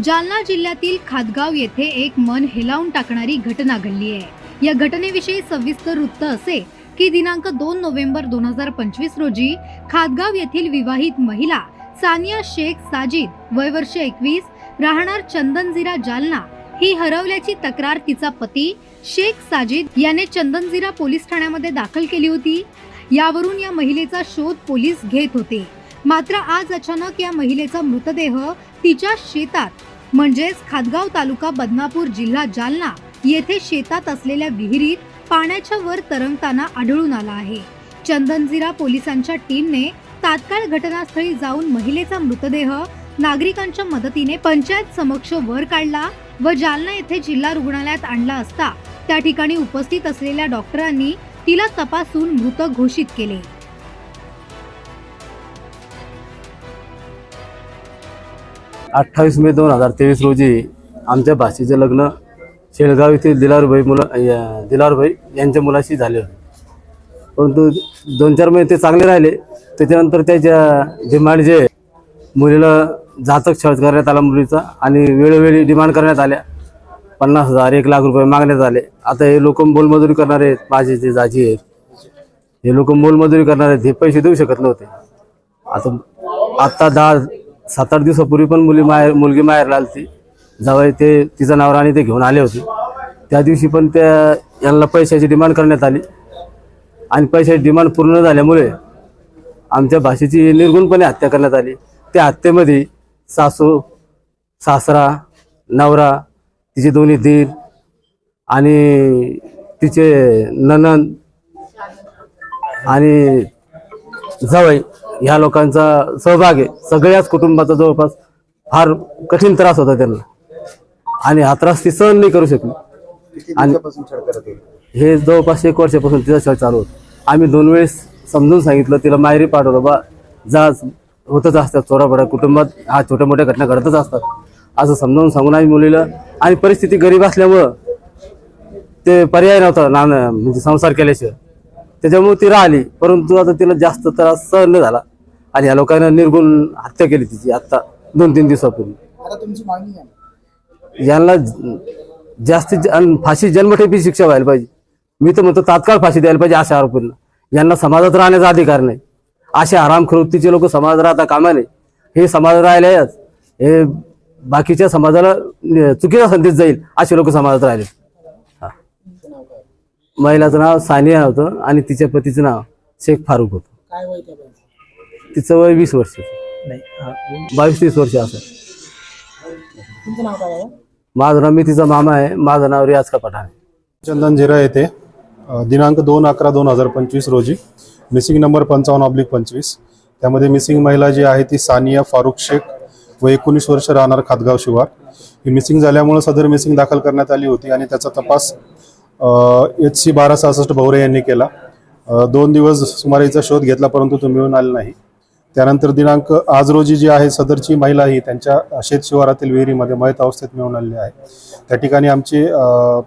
जालना जिल्ह्यातील खादगाव येथे एक मन हेलावून टाकणारी घटना घडली आहे. या घटनेविषयी सविस्तर वृत्त असे की दिनांक दोन नोव्हेंबर दोन हजार पंचवीस रोजी खादगाव येथील विवाहित महिला सानिया शेख साजिद वय वर्ष एकवीस राहणार चंदनजिरा जालना ही हरवल्याची तक्रार तिचा पती शेख साजिद याने चंदनजिरा पोलीस ठाण्यामध्ये दाखल केली होती. यावरून या महिलेचा शोध पोलीस घेत होते. मात्र आज अचानक या महिलेचा मृतदेह तिच्या शेतात म्हणजेच खादगाव तालुका बदनापूर जिल्हा जालना येथे शेतात असलेल्या विहिरीत पाण्याच्या वर तरंगताना आढळून आला आहे. चंदनजिरा पोलिसांच्या टीमने तात्काळ घटनास्थळी जाऊन महिलेचा मृतदेह नागरिकांच्या मदतीने पंचायत समक्ष वर काढला व जालना येथे जिल्हा रुग्णालयात आणला असता त्या ठिकाणी उपस्थित असलेल्या डॉक्टरांनी तिला तपासून मृत घोषित केले. अठ्ठावीस मे दोन हजार तेवीस रोजी आमच्या भाषेचे लग्न शेळगाव येथील दिलारभाई मुलं या- दिलारभाई यांच्या मुलाशी झाले होते. परंतु दोन चार महिने ते चांगले राहिले. त्याच्यानंतर त्याच्या डिमांड जे मुलीला जातक छळ करण्यात आला मुलीचा आणि वेळोवेळी डिमांड करण्यात आल्या. पन्नास हजार एक लाख रुपये मागण्यात आले. आता हे लोक मोलमजुरी करणारे आहेत माझे जे जाजी आहेत. हे लोक मोलमजुरी करणारे आहेत हे पैसे देऊ शकत नव्हते. आता आत्ता दहा सात आठ दिवसापूर्वी पण मुली माहेर मुलगी माहेरला आली जावई ते तिचं नावर आणि ते घेऊन आले होते. त्या दिवशी पण त्या यांना पैशाची डिमांड करण्यात आली. आणि पैशाची डिमांड पूर्ण झाल्यामुळे आमच्या भाषेची निर्गुणपणे हत्या करण्यात आली. त्या हत्येमध्ये सासू सासरा नवरा तिचे दोन्ही दीर आणि तिचे ननंद आणि जवळ ह्या लोकांचा सहभाग आहे. सगळ्याच कुटुंबाचा जवळपास फार कठीण त्रास होता त्यांना. आणि हा त्रास ती सहन नाही करू शकली. आणि- हे जवळपास एक वर्षापासून तिचा छळ चालू होता. आम्ही दोन वेळेस समजून सांगितलं तिला माहेरी पाठवलं बा जा होतच असतात चोराबडा कुटुंबात. हा छोट्या मोठ्या घटना घडतच असतात. असं समजावून सांगून आम्ही मुलीला आणि परिस्थिती गरीब असल्यामुळं ते पर्याय नव्हता ना म्हणजे संसार केल्याशिवाय. त्याच्यामुळे ती राहिली परंतु आता तिला जास्त त्रास सहन झाला. आणि या लोकांना निर्गुण हत्या केली तिची आत्ता दोन तीन दिवसापूर्वी. आता तुमची मागणी आहे यांना जास्तीत आणि फाशी जन्मठेपी शिक्षा व्हायला पाहिजे. मी तर म्हणतो तात्काळ फाशी द्यायला पाहिजे अशा आरोपींना. यांना समाजात राहण्याचा अधिकार नाही. असे आराम खृत्तीचे लोक समाजात राहता कामा नये. हे समाजात राहिलेच हे बाकीच्या समाजाला न- चुकीचा संदेश जाईल असे लोक समाजात राहिले. हा. महिलाचं नाव सानिया होतं आणि तिच्या पतीचं नाव शेख फारूक होतं. काय वय त्या? तिचं वय वीस वर्ष. बावीस तीस वर्ष असं. तुमचं नाव काय आहे? माझं नाव मी तिचा मामा आहे. माझं नाव रियाज का पठाण आहे. चंदन झिरा येथे अ, दिनांक दोन अकरा दोन हजार पंचवीस रोजी. मिसिंग नंबर पंचावन्न ऑब्लिक पंचवीस. त्यामध्ये मिसिंग महिला जी आहे ती सानिया फारुख शेख व एकोणीस वर्ष राहणार खातगाव शिवार. ही मिसिंग झाल्यामुळे सदर मिसिंग दाखल करण्यात आली होती आणि त्याचा तपास एच सी बारा सहासष्ट भवरे यांनी केला. अ, दोन दिवस सुमारे हिचा शोध घेतला परंतु तो मिळून आला नाही. त्यानंतर दिनांक आज रोजी जी आहे सदरची महिला ही त्यांच्या शेत शिवारातील विहिरीमध्ये मयत अवस्थेत मिळून आलेली आहे. त्या ठिकाणी आमचे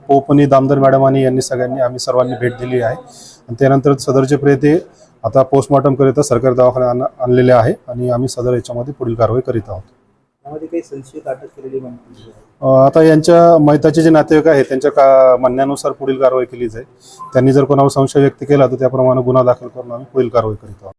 पोपनी दामदर मॅडम आणि यांनी सगळ्यांनी आम्ही सर्वांनी भेट दिली आहे. आणि त्यानंतर सदरचे प्रेते आता पोस्टमॉर्टम करिता सरकारी दवाखान्यात आण- आणलेले आहे आणि आम्ही सदर याच्यामध्ये पुढील कारवाई करीत आहोत. आता यांच्या मैताचे जे नातेवाईक आहेत त्यांच्या का म्हणण्यानुसार पुढील कारवाई केली जाईल. त्यांनी जर कोणावर संशय व्यक्त केला तर त्याप्रमाणे गुन्हा दाखल करून आम्ही पुढील कारवाई करीत आहोत.